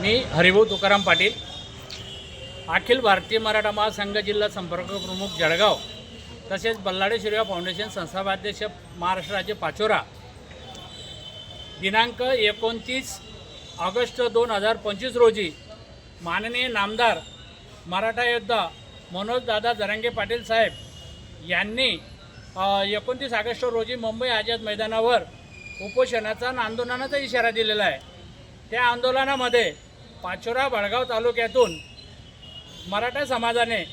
मी हरिभाऊ तुकाराम पाटील. अखिल भारतीय मराठा महासंघ जिल्हा संपर्क प्रमुख जळगाव. तसेच बल्लाडे शिरवा फाउंडेशन संस्थापाध्यक्ष महाराष्ट्र राज्य पाचोरा. दिनांक एकोणतीस ऑगस्ट दोन हजार पंचवीस रोजी माननीय नामदार मराठा योद्धा मनोजदादा जरांगे पाटील साहेब यांनी एकोणतीस ऑगस्ट रोजी मुंबई आझाद मैदानावर उपोषणाचा आणि आंदोलनाचा इशारा दिलेला आहे. त्या आंदोलनामध्ये पाचोरा भडगाव तालुक्यातून मराठा समाजाने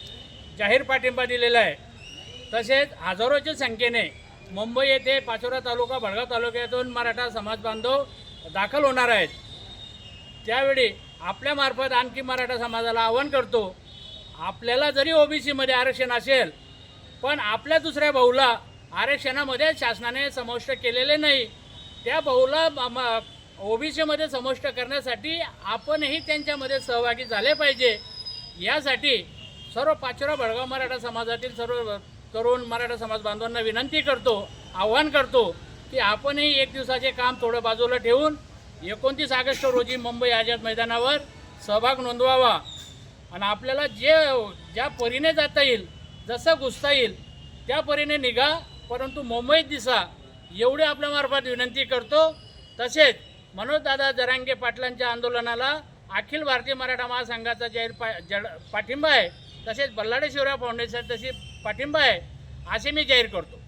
जाहीर पाठिंबा दिलेला आहे. तसेच हजारोच्या संख्येने मुंबई येथे पाचोरा तालुका भडगाव तालुक्यातून मराठा समाज बांधव दाखल होणार आहेत. त्यावेळी आपल्यामार्फत आणखी मराठा समाजाला आवाहन करतो आपल्याला जरी ओबीसीमध्ये आरक्षण असेल पण आपल्या दुसऱ्या भाऊला आरक्षणामध्ये शासनाने समाविष्ट केलेले नाही. त्या भाऊला ओबीसीमध्ये समाविष्ट करण्यासाठी आपणही त्यांच्यामध्ये सहभागी झाले पाहिजे. यासाठी सर्व पाचोरा भडगाव मराठा समाजातील सर्व तरुण मराठा समाज बांधवांना विनंती करतो आव्हान करतो की आपणही एक दिवसाचे काम थोडं बाजूला ठेवून एकोणतीस ऑगस्ट रोजी मुंबई आझाद मैदानावर सहभाग नोंदवावा. आणि आपल्याला जे ज्या परीने जाता येईल जसं घुसता येईल त्या परीने निघा परंतु मुंबईत दिसा. एवढी आपल्यामार्फत विनंती करतो. तसेच मनोजदादा जरांगे पाटलांच्या आंदोलनाला अखिल भारतीय मराठा महासंघाचा जाहीर पा जड पाठिंबा आहे. तसेच बल्लाडे शिवराय फाउंडेशन तशी पाठिंबा आहे असे मी जाहीर करतो.